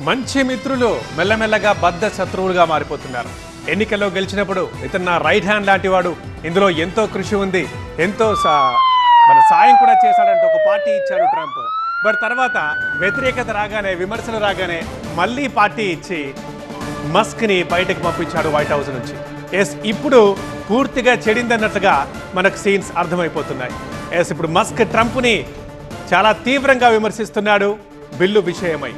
మంచి మిత్రులు మెల్లమెల్లగా బద్ధ శత్రువులుగా మారిపోతున్నారు. ఎన్నికల్లో గెలిచినప్పుడు ఇతను నా రైట్ హ్యాండ్ లాంటి వాడు. ఇందులో ఎంతో కృషి ఉంది. ఎంతో సా- మన సాయం కూడా చేశాడంటే ఒక పార్టీ ఇచ్చాడు ట్రంప్. బట్ తర్వాత వ్యతిరేకత రాగానే విమర్శలు రాగానే మళ్ళీ పార్టీ ఇచ్చి మస్క్ని బయటకు పంపించాడు వైట్ హౌస్ నుంచి. ఎస్ ఇప్పుడు పూర్తిగా చెడిందన్నట్లుగా మనకు సీన్స్ అర్థమైపోతున్నాయి. ఎస్ ఇప్పుడు మస్క్ ట్రంప్ని చాలా తీవ్రంగా విమర్శిస్తున్నాడు. బిల్లు విషయమై.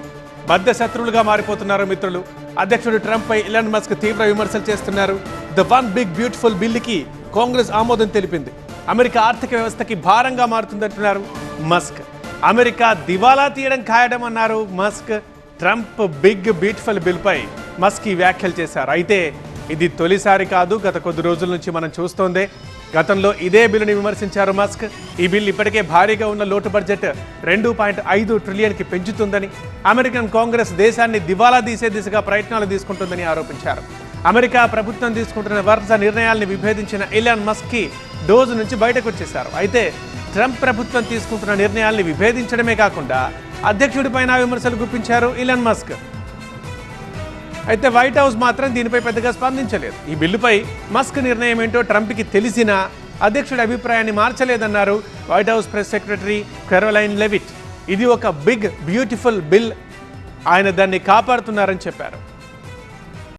బద్ద శత్రువులుగా మారిపోతున్నారు మిత్రులు. అధ్యక్షుడు ట్రంప్ పై ఇలాన్ మస్క్ తీవ్ర విమర్శలు చేస్తున్నారు. ద వన్ బిగ్ బ్యూటిఫుల్ బిల్లుకి కాంగ్రెస్ ఆమోదం తెలిపింది. అమెరికా ఆర్థిక వ్యవస్థకి భారంగా మారుతుందంటున్నారు మస్క్. అమెరికా దివాలా తీయడం ఖాయడం అన్నారు మస్క్. ట్రంప్ బిగ్ బ్యూటిఫుల్ బిల్పై మస్క్ ఈ వ్యాఖ్యలు చేశారు. అయితే ఇది తొలిసారి కాదు గత కొద్ది రోజుల నుంచి మనం చూస్తోందే. గతంలో ఇదే బిల్లుని విమర్శించారు మస్క్. ఈ బిల్ ఇప్పటికే భారీగా ఉన్న లోటు బడ్జెట్ రెండు పాయింట్ ఐదు ట్రిలియన్కి పెంచుతుందని అమెరికన్ కాంగ్రెస్ దేశాన్ని దివాలా తీసే దిశగా ప్రయత్నాలు తీసుకుంటుందని ఆరోపించారు. అమెరికా ప్రభుత్వం తీసుకుంటున్న వరుస నిర్ణయాల్ని విభేదించిన ఇలాన్ మస్క్కి డోజు నుంచి బయటకు వచ్చేశారు అయితే ట్రంప్ ప్రభుత్వం తీసుకుంటున్న నిర్ణయాల్ని విభేదించడమే కాకుండా అధ్యక్షుడిపైన విమర్శలు గుప్పించారు ఇలాన్ మస్క్. అయితే వైట్ హౌస్ మాత్రం దీనిపై పెద్దగా స్పందించలేదు. ఈ బిల్లుపై మస్క్ నిర్ణయం ఏంటో ట్రంప్కి తెలిసినా అధ్యక్షుడి అభిప్రాయాన్ని మార్చలేదన్నారు White House press secretary Karoline Leavitt. ఇది ఒక బిగ్ బ్యూటిఫుల్ బిల్. ఆయన దాన్ని కాపాడుతున్నారని చెప్పారు.